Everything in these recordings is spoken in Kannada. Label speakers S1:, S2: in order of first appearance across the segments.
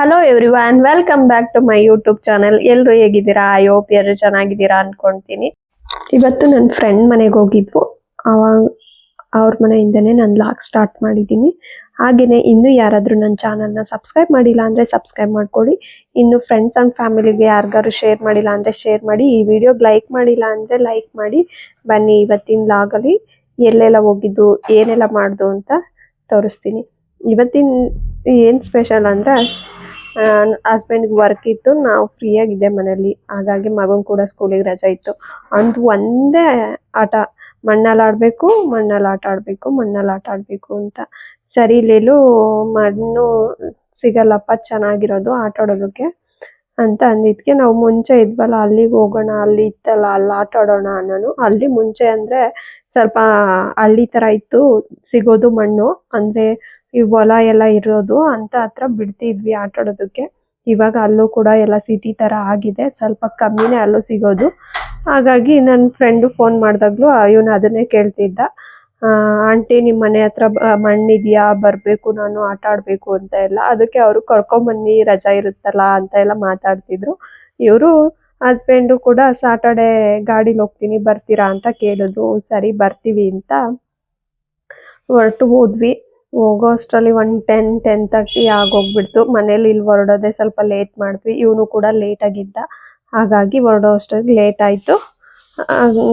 S1: Hello everyone welcome back to my YouTube channel ಎಲ್ಲರೂ ಹೇಗಿದ್ದೀರಾ? ಐ ಹೋಪ್ ಎಲ್ಲರೂ ಚೆನ್ನಾಗಿದ್ದೀರಾ ಅನ್ಕೊಂತೀನಿ. ಇವತ್ತು ನನ್ನ ಫ್ರೆಂಡ್ ಮನೆಗೆ ಹೋಗಿದ್ವು. ಅವಾಗ ಅವ್ರ ಮನೆಯಿಂದನೇ ನಾನು ಲಾಗ್ ಸ್ಟಾರ್ಟ್ ಮಾಡಿದ್ದೀನಿ. ಹಾಗೆಯೇ ಇನ್ನೂ ಯಾರಾದರೂ ನನ್ನ ಚಾನಲ್ನ ಸಬ್ಸ್ಕ್ರೈಬ್ ಮಾಡಿಲ್ಲ ಅಂದರೆ ಸಬ್ಸ್ಕ್ರೈಬ್ ಮಾಡ್ಕೊಳ್ಳಿ. ಇನ್ನು ಫ್ರೆಂಡ್ಸ್ ಆ್ಯಂಡ್ ಫ್ಯಾಮಿಲಿಗೆ ಯಾರಿಗಾರು ಶೇರ್ ಮಾಡಿಲ್ಲ ಅಂದರೆ ಶೇರ್ ಮಾಡಿ. ಈ ವಿಡಿಯೋಗೆ ಲೈಕ್ ಮಾಡಿಲ್ಲ ಅಂದರೆ ಲೈಕ್ ಮಾಡಿ. ಬನ್ನಿ ಇವತ್ತಿನ ಲಾಗಲ್ಲಿ ಎಲ್ಲೆಲ್ಲ ಹೋಗಿದ್ದು, ಏನೆಲ್ಲ ಮಾಡ್ದು ಅಂತ ತೋರಿಸ್ತೀನಿ. ಇವತ್ತಿನ ಏನು ಸ್ಪೆಷಲ್ ಅಂದರೆ ಹಸ್ಬೆಂಡ್ಗೆ ವರ್ಕ್ ಇತ್ತು. ನಾವು ಫ್ರೀ ಆಗಿದ್ದೆ ಮನೇಲಿ ಹಾಗಾಗಿ ಮಗನ ಕೂಡ ಸ್ಕೂಲಿಗೆ ರಜೆ ಇತ್ತು. ಅಂದು ಒಂದೇ ಆಟ. ಮಣ್ಣಲ್ಲಿ ಆಡಬೇಕು, ಮಣ್ಣಲ್ಲಿ ಆಟ ಆಡಬೇಕು, ಮಣ್ಣಲ್ಲಿ ಆಟ ಆಡಬೇಕು ಅಂತ. ಸರಿ, ಇಲ್ಲೆಲ್ಲೂ ಮಣ್ಣು ಸಿಗಲ್ಲಪ್ಪ, ಚೆನ್ನಾಗಿರೋದು, ಆಟ ಆಡೋದಕ್ಕೆ ಅಂತ ಅಂದಿದ್ಕೆ. ನಾವು ಮುಂಚೆ ಇದ್ವಲ್ಲ, ಅಲ್ಲಿಗೆ ಹೋಗೋಣ, ಅಲ್ಲಿ ಇತ್ತಲ್ಲ, ಅಲ್ಲಿ ಆಟ ಆಡೋಣ ಅನ್ನೋನು. ಅಲ್ಲಿ ಮುಂಚೆ ಅಂದ್ರೆ ಸ್ವಲ್ಪ ಹಳ್ಳಿ ತರ ಇತ್ತು, ಸಿಗೋದು ಮಣ್ಣು. ಅಂದ್ರೆ ಈ ಹೊಲ ಎಲ್ಲ ಇರೋದು ಅಂತ ಹತ್ರ ಬಿಡ್ತಿದ್ವಿ ಆಟ ಆಡೋದಕ್ಕೆ. ಇವಾಗ ಅಲ್ಲೂ ಕೂಡ ಎಲ್ಲ ಸಿಟಿ ತರ ಆಗಿದೆ. ಸ್ವಲ್ಪ ಕಮ್ಮಿನೇ ಅಲ್ಲೂ ಸಿಗೋದು. ಹಾಗಾಗಿ ನನ್ನ ಫ್ರೆಂಡು ಫೋನ್ ಮಾಡಿದಾಗ್ಲೂ ಇವನು ಅದನ್ನೇ ಕೇಳ್ತಿದ್ದ. ಆಂಟಿ ನಿಮ್ಮ ಮನೆ ಹತ್ರ ಮಣ್ಣಿದೆಯಾ? ಬರ್ಬೇಕು ನಾನು, ಆಟ ಆಡ್ಬೇಕು ಅಂತ ಎಲ್ಲ. ಅದಕ್ಕೆ ಅವರು ಕರ್ಕೊಂಬನ್ನಿ ರಜಾ ಇರುತ್ತಲ್ಲ ಅಂತ ಎಲ್ಲ ಮಾತಾಡ್ತಿದ್ರು. ಇವರು, ಹಸ್ಬೆಂಡು ಕೂಡ ಸಾಟರ್ಡೆ ಗಾಡಿಲಿ ಹೋಗ್ತೀನಿ, ಬರ್ತೀರಾ? ಅಂತ ಕೇಳಿದ್ರು. ಸರಿ, ಬರ್ತೀವಿ ಅಂತ ಹೊರಟು ಹೋದ್ವಿ. ಹೋಗೋ ಅಷ್ಟರಲ್ಲಿ ಒನ್ ಟೆನ್ ಟೆನ್ ತರ್ಟಿ ಆಗೋಗ್ಬಿಡ್ತು. ಮನೇಲಿ ಇಲ್ಲಿ ಹೊರಡೋದೆ ಸ್ವಲ್ಪ ಲೇಟ್ ಮಾಡಿದ್ವಿ. ಇವನು ಕೂಡ ಲೇಟ್ ಆಗಿದ್ದ. ಹಾಗಾಗಿ ಹೊರಡೋ ಅಷ್ಟೊತ್ತಿಗೆ ಲೇಟ್ ಆಯಿತು.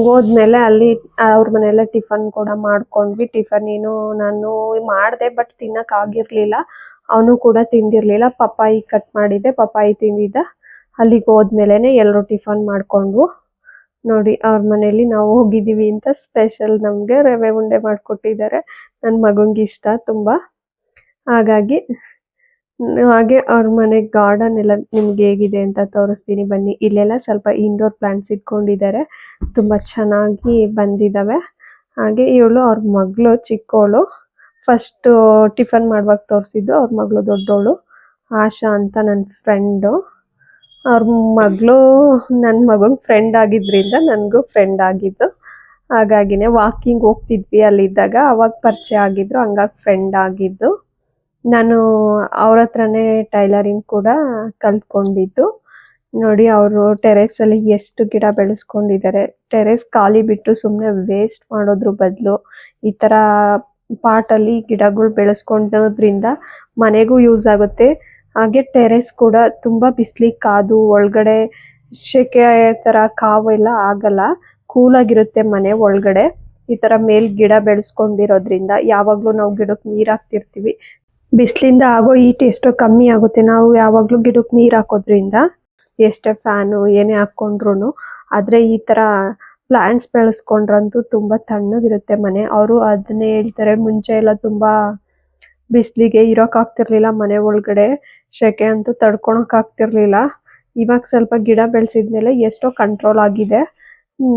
S1: ಹೋದ್ಮೇಲೆ ಅಲ್ಲಿ ಅವ್ರ ಮನೆಯಲ್ಲ ಟಿಫನ್ ಕೂಡ ಮಾಡ್ಕೊಂಡ್ವಿ. ಟಿಫನ್ ಏನು ನಾನು ಮಾಡಿದೆ ಬಟ್ ತಿನ್ನಕ್ಕಾಗಿರ್ಲಿಲ್ಲ ಅವನು ಕೂಡ ತಿಂದಿರಲಿಲ್ಲ. ಪಪ್ಪಾಯಿ ಕಟ್ ಮಾಡಿದ್ದೆ. ಪಪ್ಪಾಯಿ ತಿಂದಿದ್ದ. ಅಲ್ಲಿಗೆ ಹೋದ್ಮೇಲೆ ಎಲ್ಲರೂ ಟಿಫನ್ ಮಾಡ್ಕೊಂಡ್ವು. ನೋಡಿ, ಅವ್ರ ಮನೇಲಿ ನಾವು ಹೋಗಿದೀವಿ ಅಂತ ಸ್ಪೆಷಲ್ ನಮಗೆ ರವೆ ಉಂಡೆ ಮಾಡ್ಕೊಟ್ಟಿದ್ದಾರೆ. ನನ್ನ ಮಗಂಗೆ ಇಷ್ಟ ತುಂಬಾ. ಹಾಗಾಗಿ, ಹಾಗೆ ಅವ್ರ ಮನೆ ಗಾರ್ಡನ್ ಎಲ್ಲ ನಿಮ್ಗೆ ಹೇಗಿದೆ ಅಂತ ತೋರಿಸ್ತೀನಿ ಬನ್ನಿ. ಇಲ್ಲೆಲ್ಲ ಸ್ವಲ್ಪ ಇಂಡೋರ್ ಪ್ಲಾಂಟ್ಸ್ ಇಟ್ಕೊಂಡಿದ್ದಾರೆ. ತುಂಬಾ ಚೆನ್ನಾಗಿ ಬಂದಿದ್ದಾವೆ ಹಾಗೆ ಇವಳು ಅವ್ರ ಮಗಳು ಚಿಕ್ಕವಳು ಫಸ್ಟ್ ಟಿಫನ್ ಮಾಡುವಾಗ ತೋರಿಸಿದ್ದು ಅವ್ರ ಮಗಳು ದೊಡ್ಡವಳು ಆಶಾ ಅಂತ ನನ್ನ ಫ್ರೆಂಡು ಅವ್ರ ಮಗಳು ನನ್ನ ಮಗನ ಫ್ರೆಂಡ್ ಆಗಿದ್ದರಿಂದ ನನಗೂ ಫ್ರೆಂಡ್ ಆಗಿದ್ದು. ಹಾಗಾಗಿನೇ ವಾಕಿಂಗ್ ಹೋಗ್ತಿದ್ವಿ ಅಲ್ಲಿದ್ದಾಗ. ಅವಾಗ ಪರಿಚಯ ಆಗಿದ್ರು, ಹಂಗಾಗಿ ಫ್ರೆಂಡ್ ಆಗಿದ್ದು. ನಾನು ಅವ್ರ ಹತ್ರನೇ ಟೈಲರಿಂಗ್ ಕೂಡ ಕಲ್ತ್ಕೊಂಡಿದ್ದು. ನೋಡಿ ಅವರು ಟೆರೆಸಲ್ಲಿ ಎಷ್ಟು ಗಿಡ ಬೆಳೆಸ್ಕೊಂಡಿದ್ದಾರೆ ಟೆರೆಸ್ ಖಾಲಿ ಬಿಟ್ಟು ಸುಮ್ಮನೆ ವೇಸ್ಟ್ ಮಾಡೋದ್ರ ಬದಲು ಈ ಥರ ಪಾಟಲ್ಲಿ ಗಿಡಗಳು ಬೆಳೆಸ್ಕೊಂಡೋದ್ರಿಂದ ಮನೆಗೂ ಯೂಸ್ ಆಗುತ್ತೆ. ಹಾಗೆ ಟೆರೇಸ್ ಕೂಡ ತುಂಬಾ ಬಿಸ್ಲಿಗೆ ಕಾದು, ಒಳಗಡೆ ಸೆಕೆ ತರ ಕಾವು ಎಲ್ಲ ಆಗಲ್ಲ. ಕೂಲ್ ಆಗಿರುತ್ತೆ ಮನೆ ಒಳಗಡೆ. ಈ ತರ ಮೇಲ್ ಗಿಡ ಬೆಳೆಸ್ಕೊಂಡಿರೋದ್ರಿಂದ ಯಾವಾಗ್ಲೂ ನಾವು ಗಿಡಕ್ಕೆ ನೀರ್ ಹಾಕ್ತಿರ್ತೀವಿ. ಬಿಸಿಲಿಂದ ಆಗೋ ಈಟ್ ಎಷ್ಟೋ ಕಮ್ಮಿ ಆಗುತ್ತೆ. ನಾವು ಯಾವಾಗ್ಲೂ ಗಿಡಕ್ಕೆ ನೀರ್ ಹಾಕೋದ್ರಿಂದ ಎಷ್ಟೇ ಫ್ಯಾನು ಏನೇ ಹಾಕೊಂಡ್ರು ಆದ್ರೆ ಈ ತರ ಪ್ಲಾಂಟ್ಸ್ ಬೆಳೆಸ್ಕೊಂಡ್ರಂತೂ ತುಂಬಾ ತಣ್ಣಗಿರುತ್ತೆ ಮನೆ. ಅವರು ಅದನ್ನೇ ಹೇಳ್ತಾರೆ, ಮುಂಚೆ ಎಲ್ಲ ತುಂಬಾ ಬಿಸಿಲಿಗೆ ಇರೋಕ್ ಆಗ್ತಿರ್ಲಿಲ್ಲ ಮನೆ ಒಳಗಡೆ ಸೆಕೆ ಅಂತೂ ತಡ್ಕೊಳಕ್ ಆಗ್ತಿರ್ಲಿಲ್ಲ ಇವಾಗ ಸ್ವಲ್ಪ ಗಿಡ ಬೆಳೆಸಿದ್ಮೇಲೆ ಎಷ್ಟೋ ಕಂಟ್ರೋಲ್ ಆಗಿದೆ.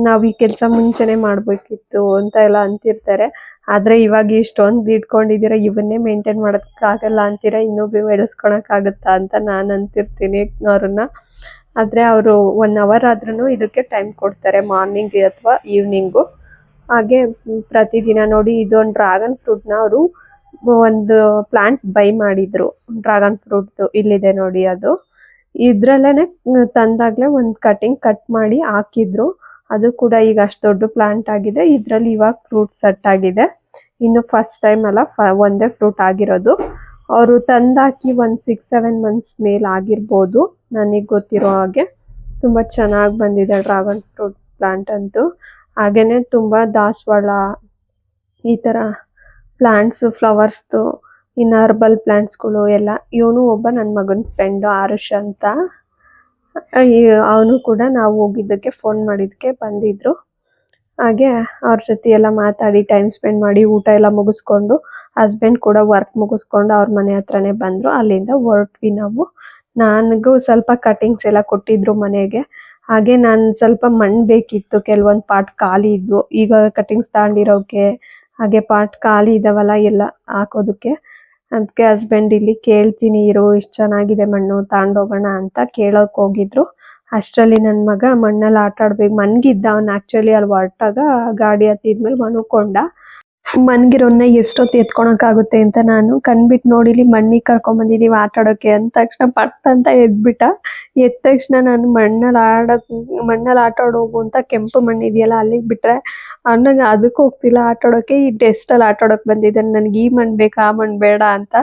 S1: ನಾವು ಈ ಕೆಲಸ ಮುಂಚೆನೆ ಮಾಡಬೇಕಿತ್ತು ಅಂತ ಎಲ್ಲ ಅಂತಿರ್ತಾರೆ. ಆದ್ರೆ ಇವಾಗ ಇಷ್ಟೊಂದು ಇಟ್ಕೊಂಡಿದೀರ, ಇವನ್ನೇ ಮೇಂಟೈನ್ ಮಾಡೋಕ್ಕಾಗಲ್ಲ ಅಂತೀರಾ, ಇನ್ನೂ ಬೆಳೆಸ್ಕೊಳಕ್ ಆಗುತ್ತಾ ಅಂತ ನಾನು ಅಂತಿರ್ತೀನಿ ಅವ್ರನ್ನ ಆದ್ರೆ ಅವರು ಒನ್ ಅವರ್ ಆದ್ರೂ ಇದಕ್ಕೆ ಟೈಮ್ ಕೊಡ್ತಾರೆ ಮಾರ್ನಿಂಗ್ ಅಥವಾ ಈವ್ನಿಂಗು ಹಾಗೆ ಪ್ರತಿದಿನ ನೋಡಿ ಇದೊಂದು ಡ್ರ್ಯಾಗನ್ ಫ್ರೂಟ್ನ ಅವರು ಒಂದು ಪ್ಲಾಂಟ್ ಬೈ ಮಾಡಿದ್ರು. ಡ್ರ್ಯಾಗನ್ ಫ್ರೂಟ್ದು ಇಲ್ಲಿದೆ ನೋಡಿ ಅದು. ಇದ್ರಲ್ಲೇನೆ ತಂದಾಗಲೇ ಒಂದು ಕಟಿಂಗ್ ಕಟ್ ಮಾಡಿ ಹಾಕಿದ್ರು. ಅದು ಕೂಡ ಈಗ ಅಷ್ಟು ದೊಡ್ಡ ಪ್ಲಾಂಟ್ ಆಗಿದೆ. ಇದರಲ್ಲಿ ಇವಾಗ ಫ್ರೂಟ್ ಸೆಟ್ ಆಗಿದೆ. ಇನ್ನು ಫಸ್ಟ್ ಟೈಮ್ ಅಲ್ಲ ಒಂದೇ ಫ್ರೂಟ್ ಆಗಿರೋದು. ಅವರು ತಂದಾಕಿ ಒಂದು ಸಿಕ್ಸ್ ಸೆವೆನ್ ಮಂತ್ಸ್ ಮೇಲೆ ಆಗಿರ್ಬೋದು. ನನಗೆ ಗೊತ್ತಿರೋ ಹಾಗೆ. ತುಂಬಾ ಚೆನ್ನಾಗಿ ಬಂದಿದೆ ಡ್ರಾಗನ್ ಫ್ರೂಟ್ ಪ್ಲಾಂಟ್ ಅಂತೂ. ಹಾಗೇನೆ ತುಂಬಾ ದಾಸವಾಳ ಈ ತರ ಪ್ಲಾಂಟ್ಸ್, ಫ್ಲವರ್ಸ್ದು, ಇನ್ನು ಹರ್ಬಲ್ ಪ್ಲಾಂಟ್ಸ್ಗಳು ಎಲ್ಲ. ಇವನು ಒಬ್ಬ ನನ್ನ ಮಗನ ಫ್ರೆಂಡ್ ಆರುಷ್ ಅಂತ. ಅವನು ಕೂಡ ನಾವು ಹೋಗಿದ್ದಕ್ಕೆ ಫೋನ್ ಮಾಡಿದ್ದಕ್ಕೆ ಬಂದಿದ್ರು. ಹಾಗೆ ಅವ್ರ ಜೊತೆ ಎಲ್ಲ ಮಾತಾಡಿ ಟೈಮ್ ಸ್ಪೆಂಡ್ ಮಾಡಿ ಊಟ ಎಲ್ಲ ಮುಗಿಸ್ಕೊಂಡು, ಹಸ್ಬೆಂಡ್ ಕೂಡ ವರ್ಕ್ ಮುಗಿಸ್ಕೊಂಡು ಅವ್ರ ಮನೆ ಹತ್ರನೇ ಬಂದ್ರು. ಅಲ್ಲಿಂದ ಹೊರಟ್ವಿ ನಾವು. ನನಗೂ ಸ್ವಲ್ಪ ಕಟಿಂಗ್ಸ್ ಎಲ್ಲ ಕೊಟ್ಟಿದ್ರು ಮನೆಗೆ. ಹಾಗೆ ನಾನು ಸ್ವಲ್ಪ ಮಣ್ಣು ಬೇಕಿತ್ತು. ಕೆಲವೊಂದು ಪಾರ್ಟ್ ಖಾಲಿ ಇದ್ವು. ಈಗ ಕಟಿಂಗ್ಸ್ ತಗೊಂಡಿರೋಕೆ ಹಾಗೆ ಪಾರ್ಟ್ ಖಾಲಿ ಇದಾವಲ್ಲ ಎಲ್ಲ ಹಾಕೋದಕ್ಕೆ. ಅದಕ್ಕೆ ಹಸ್ಬೆಂಡ್ ಇಲ್ಲಿ ಕೇಳ್ತೀನಿ, ಇರೋ, ಇಷ್ಟು ಚೆನ್ನಾಗಿದೆ ಮಣ್ಣು ತಗೊಂಡೋಗೋಣ ಅಂತ ಕೇಳೋಕೆ ಹೋಗಿದ್ರು. ಅಷ್ಟರಲ್ಲಿ ನನ್ನ ಮಗ ಮಣ್ಣಲ್ಲಿ ಆಟ ಆಡ್ಬೇಕು ಮನ್ಗಿದ್ದ, ಅವ್ನು ಆಕ್ಚುಲಿ ಅಲ್ಲಿ ಹೊರಟಾಗ ಗಾಡಿ ಹತ್ತಿದ್ಮೇಲೆ ಮನ್ಕೊಂಡ. ಮನ್ಗಿರೋನ್ನ ಎಷ್ಟೊತ್ತು ಎತ್ಕೊಳಕ್ಕಾಗುತ್ತೆ ಅಂತ ನಾನು ಕಣ್ಬಿಟ್ಟು ನೋಡಿಲಿ ಮಣ್ಣಿಗೆ ಕರ್ಕೊಂಬಂದಿದ್ದೀವಿ ಆಟ ಆಡೋಕೆ ಅಂದ ತಕ್ಷಣ ಪಟ್ ಅಂತ ಎದ್ಬಿಟ್ಟ. ಎದ್ದ ತಕ್ಷಣ ನಾನು ಮಣ್ಣಲ್ಲಿ ಆಡೋಕ್ ಮಣ್ಣಲ್ಲಿ ಆಟ ಆಡೋಗು ಅಂತ ಕೆಂಪು ಮಣ್ಣು ಇದೆಯಲ್ಲ ಅಲ್ಲಿಗೆ ಬಿಟ್ರೆ ಅನ್ನಂಗೆ ಅದಕ್ಕೆ ಹೋಗ್ತಿಲ್ಲ ಆಟ ಆಡೋಕೆ, ಈ ಡೆಸ್ಟಲ್ಲಿ ಆಟ ಆಡೋಕೆ ಬಂದಿದ್ದಾನೆ. ನನಗೆ ಈ ಮಣ್ಣು ಬೇಕಾ, ಆ ಮಣ್ಣು ಬೇಡ ಅಂತ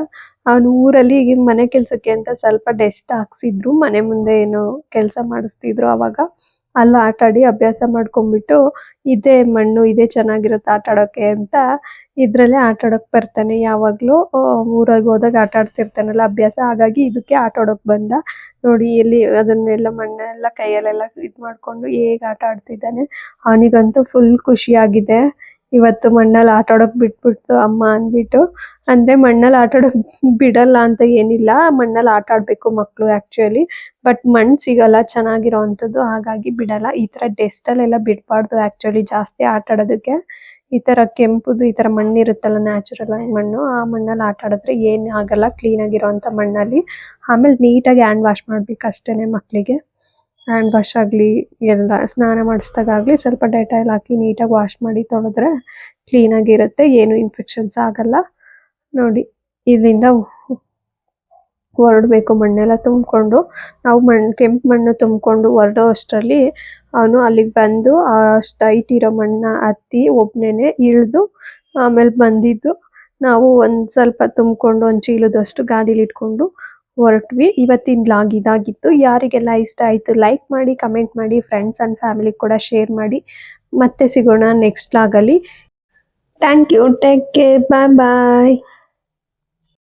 S1: ಅವನು ಊರಲ್ಲಿ ಈಗ ಮನೆ ಕೆಲಸಕ್ಕೆ ಅಂತ ಸ್ವಲ್ಪ ಡೆಸ್ಟ್ ಹಾಕ್ಸಿದ್ರು, ಮನೆ ಮುಂದೆ ಏನೋ ಕೆಲಸ ಮಾಡಿಸ್ತಿದ್ರು ಅವಾಗ. ಅಲ್ಲಿ, ಆಟ ಆಡಿ ಅಭ್ಯಾಸ ಮಾಡ್ಕೊಂಡ್ಬಿಟ್ಟು ಇದೇ ಮಣ್ಣು, ಇದೇ ಚೆನ್ನಾಗಿರುತ್ತೆ ಆಟ ಆಡೋಕೆ ಅಂತ ಇದ್ರಲ್ಲೇ ಆಟ ಆಡೋಕೆ ಬರ್ತಾನೆ. ಯಾವಾಗ್ಲೂ ಊರಾಗ ಹೋದಾಗ ಆಟ ಆಡ್ತಿರ್ತಾನಲ್ಲ ಅಭ್ಯಾಸ. ಹಾಗಾಗಿ ಇದಕ್ಕೆ ಆಟ ಆಡೋಕೆ ಬಂದ. ನೋಡಿ ಎಲ್ಲಿ ಅದನ್ನೆಲ್ಲ ಮಣ್ಣೆಲ್ಲ ಕೈಯಲ್ಲೆಲ್ಲ ಇದ್ ಮಾಡ್ಕೊಂಡು ಹೇಗ್ ಆಟ ಆಡ್ತಿದ್ದಾನೆ. ಅವನಿಗಂತೂ ಫುಲ್ ಖುಷಿ ಆಗಿದೆ ಇವತ್ತು ಮಣ್ಣಲ್ಲಿ ಆಟ ಆಡೋಕ್ ಬಿಟ್ಬಿಟ್ಟು ಅಮ್ಮ ಅಂದ್ಬಿಟ್ಟು. ಅಂದ್ರೆ ಮಣ್ಣಲ್ಲಿ ಆಟ ಆಡೋಕ್ ಬಿಡಲ್ಲ ಅಂತ ಏನಿಲ್ಲ. ಮಣ್ಣಲ್ಲಿ ಆಟ ಆಡ್ಬೇಕು ಮಕ್ಕಳು ಆಕ್ಚುಲಿ ಬಟ್ ಮಣ್ಣು ಸಿಗಲ್ಲ, ಚೆನ್ನಾಗಿರೋ ಅಂಥದ್ದು. ಹಾಗಾಗಿ ಬಿಡಲ್ಲ. ಈ ತರ ಡೆಸ್ಟ್ ಅಲ್ಲೆಲ್ಲ ಬಿಡ್ಬಾರ್ದು ಆಕ್ಚುಲಿ ಜಾಸ್ತಿ ಆಟ ಆಡೋದಕ್ಕೆ. ಈ ತರ ಕೆಂಪುದು, ಈ ತರ ಮಣ್ಣು ಇರುತ್ತಲ್ಲ ನ್ಯಾಚುರಲ್ ಆಗಿ ಮಣ್ಣು, ಆ ಮಣ್ಣಲ್ಲಿ ಆಟ ಆಡಿದ್ರೆ ಏನ್ ಆಗಲ್ಲ. ಕ್ಲೀನ್ ಆಗಿರೋಂಥ ಮಣ್ಣಲ್ಲಿ. ಆಮೇಲೆ ನೀಟಾಗಿ ಹ್ಯಾಂಡ್ ವಾಶ್ ಮಾಡ್ಬೇಕು ಅಷ್ಟೇನೆ ಮಕ್ಳಿಗೆ. ಹ್ಯಾಂಡ್ ವಾಶ್ ಆಗಲಿ, ಎಲ್ಲ ಸ್ನಾನ ಮಾಡಿಸ್ದಾಗಲಿ ಸ್ವಲ್ಪ ಡೆಟಾಯಿಲ್ ಹಾಕಿ ನೀಟಾಗಿ ವಾಶ್ ಮಾಡಿ ತೊಳೆದ್ರೆ ಕ್ಲೀನ್ ಆಗಿರುತ್ತೆ. ಏನು ಇನ್ಫೆಕ್ಷನ್ಸ್ ಆಗಲ್ಲ. ನೋಡಿ, ಇಲ್ಲಿಂದ ಹೊರಡಬೇಕು ಮಣ್ಣೆಲ್ಲ ತುಂಬಿಕೊಂಡು. ನಾವು ಮಣ್ಣು ಕೆಂಪು ಮಣ್ಣು ತುಂಬಿಕೊಂಡು ಹೊರಡೋ ಅಷ್ಟರಲ್ಲಿ ಅವನು ಅಲ್ಲಿಗೆ ಬಂದು ಆ ಸ್ಟೈಟ್ ಇರೋ ಮಣ್ಣ ಹತ್ತಿ ಒಬ್ಬನೇ ಇಳಿದು ಆಮೇಲೆ ಬಂದಿದ್ದು. ನಾವು ಒಂದು ಸ್ವಲ್ಪ ತುಂಬಿಕೊಂಡು ಒಂದು ಚೀಲದಷ್ಟು ಗಾಡೀಲಿ ಇಟ್ಕೊಂಡು ಹೊರಟ್ವಿ. ಇವತ್ತಿನ ಬ್ಲಾಗ್ ಇದಾಗಿತ್ತು. ಯಾರಿಗೆಲ್ಲ ಇಷ್ಟ ಆಯಿತು ಲೈಕ್ ಮಾಡಿ ಕಮೆಂಟ್ ಮಾಡಿ ಫ್ರೆಂಡ್ಸ್ ಆ್ಯಂಡ್ ಫ್ಯಾಮಿಲಿ ಕೂಡ ಶೇರ್ ಮಾಡಿ. ಮತ್ತೆ ಸಿಗೋಣ next ಬ್ಲಾಗಲ್ಲಿ thank you take care bye bye